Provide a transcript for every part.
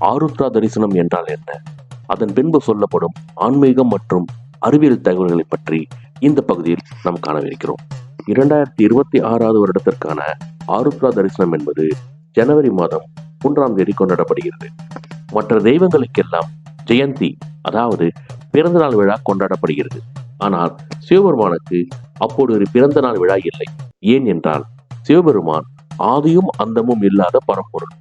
ஆருத்ரா தரிசனம் என்றால் என்ன? அதன் பின்பு சொல்லப்படும் ஆன்மீகம் மற்றும் அறிவியல் தகவல்களை பற்றி இந்த பகுதியில் நாம் காணவிருக்கிறோம். இரண்டாயிரத்தி இருபத்தி ஆறாவது வருடத்திற்கான ஆருத்ரா தரிசனம் என்பது ஜனவரி மாதம் மூன்றாம் தேதி கொண்டாடப்படுகிறது. மற்ற தெய்வங்களுக்கெல்லாம் ஜெயந்தி அதாவது பிறந்தநாள் விழா கொண்டாடப்படுகிறது. ஆனால் சிவபெருமானுக்கு அப்போது ஒரு பிறந்த நாள் விழா இல்லை. ஏன் என்றால் சிவபெருமான் ஆதியும் அந்தமும் இல்லாத பரம்பொருள்.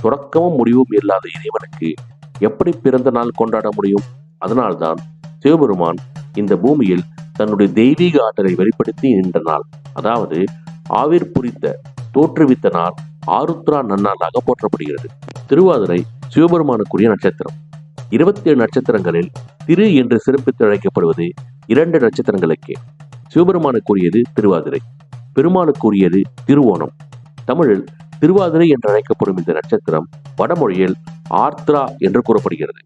தொடக்கமும் முடிவும் இல்லாத இறைவனுக்கு எப்படி பிறந்த நாள் கொண்டாட முடியும்? அதனால்தான் சிவபெருமான் இந்த பூமியில் தன்னுடைய தெய்வீக ஆற்றலை வெளிப்படுத்தி நின்ற நாள் அதாவது ஆவிர் புரித்த தோற்றுவித்த நாள் ஆருத்ரா நன்னாளாக போற்றப்படுகிறது. திருவாதிரை சிவபெருமானுக்குரிய நட்சத்திரம். இருபத்தி ஏழு நட்சத்திரங்களில் திரு என்று சிறப்பித்து அழைக்கப்படுவது இரண்டு நட்சத்திரங்களுக்கே. சிவபெருமானுக்குரியது திருவாதிரை பெருமாளுக்குரியது திருவோணம். தமிழில் திருவாதிரை என்று அழைக்கப்படும் இந்த நட்சத்திரம் வடமொழியில் ஆர்த்ரா என்று கூறப்படுகிறது.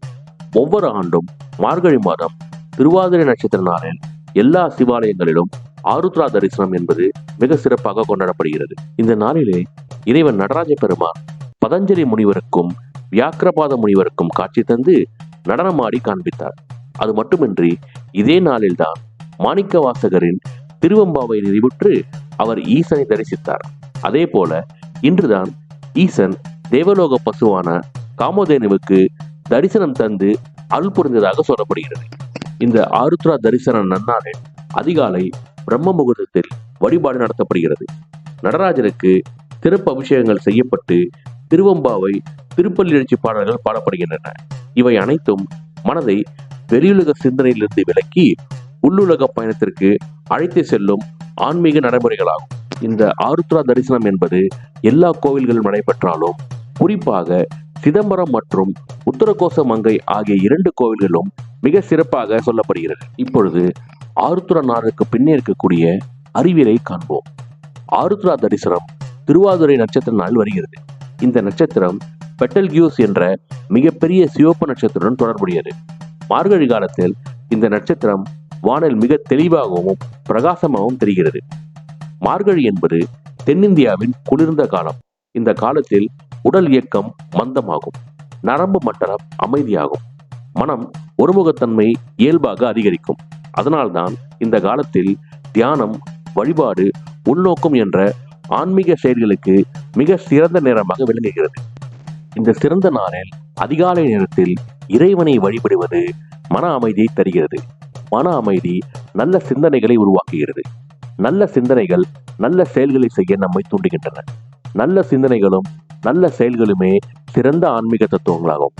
ஒவ்வொரு ஆண்டும் மார்கழி மாதம் திருவாதிரை நட்சத்திர நாளில் எல்லா சிவாலயங்களிலும் ஆருத்ரா தரிசனம் என்பது மிக சிறப்பாக கொண்டாடப்படுகிறது. இந்த நாளிலே இறைவன் நடராஜ பெருமான் பதஞ்சலி முனிவருக்கும் வியாக்கிரபாத முனிவருக்கும் காட்சி தந்து நடனமாடி காண்பித்தார். அது மட்டுமின்றி இதே நாளில்தான் மாணிக்க வாசகரின் திருவம்பாவை நிறைவுற்று அவர் ஈசனை தரிசித்தார். அதே போல இன்றுதான் ஈசன் தேவலோக பசுவான காமதேனுவுக்கு தரிசனம் தந்து அருள் புரிந்ததாக சொல்லப்படுகிறது. இந்த ஆருத்ரா தரிசன நன்னாளில் அதிகாலை பிரம்ம முகூர்த்தத்தில் வழிபாடு நடத்தப்படுகிறது. நடராஜருக்கு சிறப்பு அபிஷேகங்கள் செய்யப்பட்டு திருவம்பாவை திருப்பள்ளி எழுச்சி பாடல்கள் பாடப்படுகின்றன. இவை அனைத்தும் மனதை வெளியுலக சிந்தனையிலிருந்து விலக்கி உள்ளுலக பயணத்திற்கு அழைத்து செல்லும் ஆன்மீக நடைமுறைகளாகும். இந்த ஆருத்ரா தரிசனம் என்பது எல்லா கோவில்களும் நடைபெற்றாலும் குறிப்பாக சிதம்பரம் மற்றும் உத்தரகோச மங்கை ஆகிய இரண்டு கோவில்களும் மிக சிறப்பாக சொல்லப்படுகிறது. இப்பொழுது ஆருத்ரா நாளுக்கு பின்னே இருக்கக்கூடிய அறிவியலை காண்போம். ஆருத்ரா தரிசனம் திருவாதிரை நட்சத்திர நாள் வருகிறது. இந்த நட்சத்திரம் பெட்டல்கியூஸ் என்ற மிகப்பெரிய சிவப்பு நட்சத்திரத்துடன் தொடர்புடையது. மார்கழி காலத்தில் இந்த நட்சத்திரம் வானில் மிக தெளிவாகவும் பிரகாசமாகவும் தெரிகிறது. மார்கழி என்பது தென்னிந்தியாவின் குளிர்ந்த காலம். இந்த காலத்தில் உடல் இயக்கம் மந்தமாகும். நரம்பு மண்டலம் அமைதியாகும். மனம் ஒருமுகத்தன்மை இயல்பாக அதிகரிக்கும். அதனால்தான் இந்த காலத்தில் தியானம் வழிபாடு உள்நோக்கம் என்ற ஆன்மீக செயல்களுக்கு மிக சிறந்த நேரமாக விளங்குகிறது. இந்த சிறந்த நாளில் அதிகாலை நேரத்தில் இறைவனை வழிபடுவது மன அமைதியை தருகிறது. மன அமைதி நல்ல சிந்தனைகளை உருவாக்குகிறது. நல்ல சிந்தனைகள் நல்ல செயல்களை செய்ய நம்மை தூண்டுகின்றன. நல்ல சிந்தனைகளும் நல்ல செயல்களுமே சிறந்த ஆன்மீக தத்துவங்களாகும்.